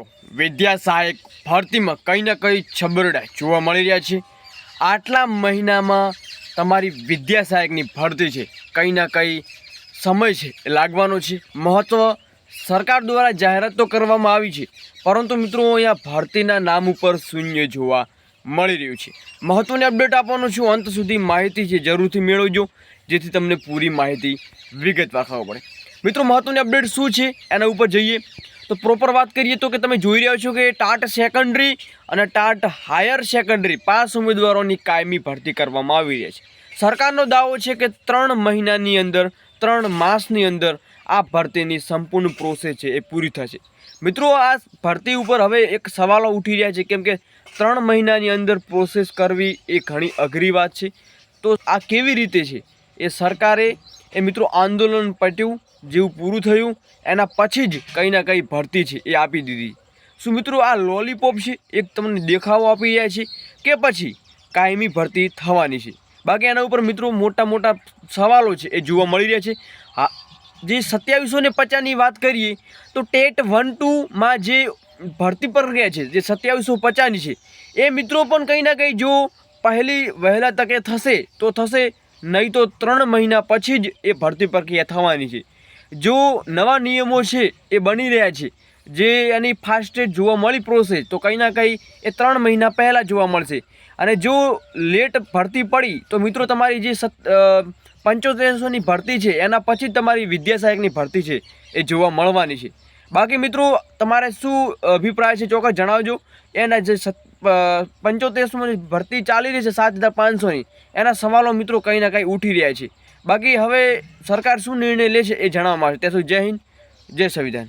મિત્રો, વિદ્યા સહાયક ભરતીમાં કંઈ ને કંઈ છબરડા જોવા મળી રહ્યા છે. આટલા મહિનામાં તમારી વિદ્યા સહાયકની ભરતી છે. કંઈ ના કંઈ સમય છે એ લાગવાનો છે. મહત્ત્વ સરકાર દ્વારા જાહેરાત તો કરવામાં આવી છે, પરંતુ મિત્રો અહીંયા ભરતીના નામ ઉપર શૂન્ય જોવા મળી રહ્યું છે. મહત્ત્વની અપડેટ આપવાનું છું. અંત સુધી માહિતી છે, જરૂરથી મેળવજો, જેથી તમને પૂરી માહિતી વિગતવાર ખબર પડે. મિત્રો મહત્ત્વની અપડેટ શું છે? એના ઉપર જઈએ. તો પ્રોપર વાત કરીએ તો કે તમે જોઈ રહ્યા છો કે ટાટ સેકન્ડરી અને ટાટ હાયર સેકન્ડરી પાસ ઉમેદવારોની કાયમી ભરતી કરવામાં આવી રહી છે. સરકારનો દાવો છે કે ત્રણ મહિનાની અંદર, ત્રણ માસની અંદર આ ભરતીની સંપૂર્ણ પ્રોસેસ છે એ પૂરી થશે. મિત્રો, આ ભરતી ઉપર હવે એક સવાલો ઉઠી રહ્યા છે, કેમ કે ત્રણ મહિનાની અંદર પ્રોસેસ કરવી એ ઘણી અઘરી વાત છે. તો આ કેવી રીતે છે? એ સરકારે એ મિત્રો આંદોલન પટ્યું, જેવું પૂરું થયું, એના પછી જ કંઈ ના કંઈ ભરતી છે એ આપી દીધી. શું મિત્રો આ લોલીપોપ છે? એક તમને દેખાવો આપી રહ્યા છે કે પછી કાયમી ભરતી થવાની છે? બાકી એના ઉપર મિત્રો મોટા મોટા સવાલો છે એ જોવા મળી રહ્યા છે. હા, જે સત્યાવીસો ને પચાસની વાત કરીએ, તો ટેટ વન ટુમાં જે ભરતી પ્રક્રિયા છે, જે સત્યાવીસો પચાસની છે, એ મિત્રો પણ કંઈ ના કંઈ જો પહેલી વહેલા તકે થશે, તો થશે નહીં તો ત્રણ મહિના પછી જ એ ભરતી પ્રક્રિયા થવાની છે. જો નવા નિયમો છે એ બની રહ્યા છે, જે એની ફાસ્ટેસ્ટ જોવા મળી પ્રોસેસ તો કંઈ ના કંઈ એ ત્રણ મહિના પહેલાં જોવા મળશે. અને જો લેટ ભરતી પડી, તો મિત્રો તમારી જે સત પંચોતેરસોની ભરતી છે, એના પછી તમારી વિદ્યા સહાયકની ભરતી છે, એ જોવા મળવાની છે. બાકી મિત્રો, તમારે શું અભિપ્રાય છે ચોક્કસ જણાવજો. એના જે પંચોતેરસોની ભરતી ચાલી રહી છે સાત હજાર પાંચસોની, એના સવાલો મિત્રો કંઈ ના કંઈ ઉઠી રહ્યા છે. બાકી હવે સરકાર શું નિર્ણય લેશે એ જણાવવામાં આવશે. ત્યાં સુધી જય હિન્દ, જય સંવિધાન.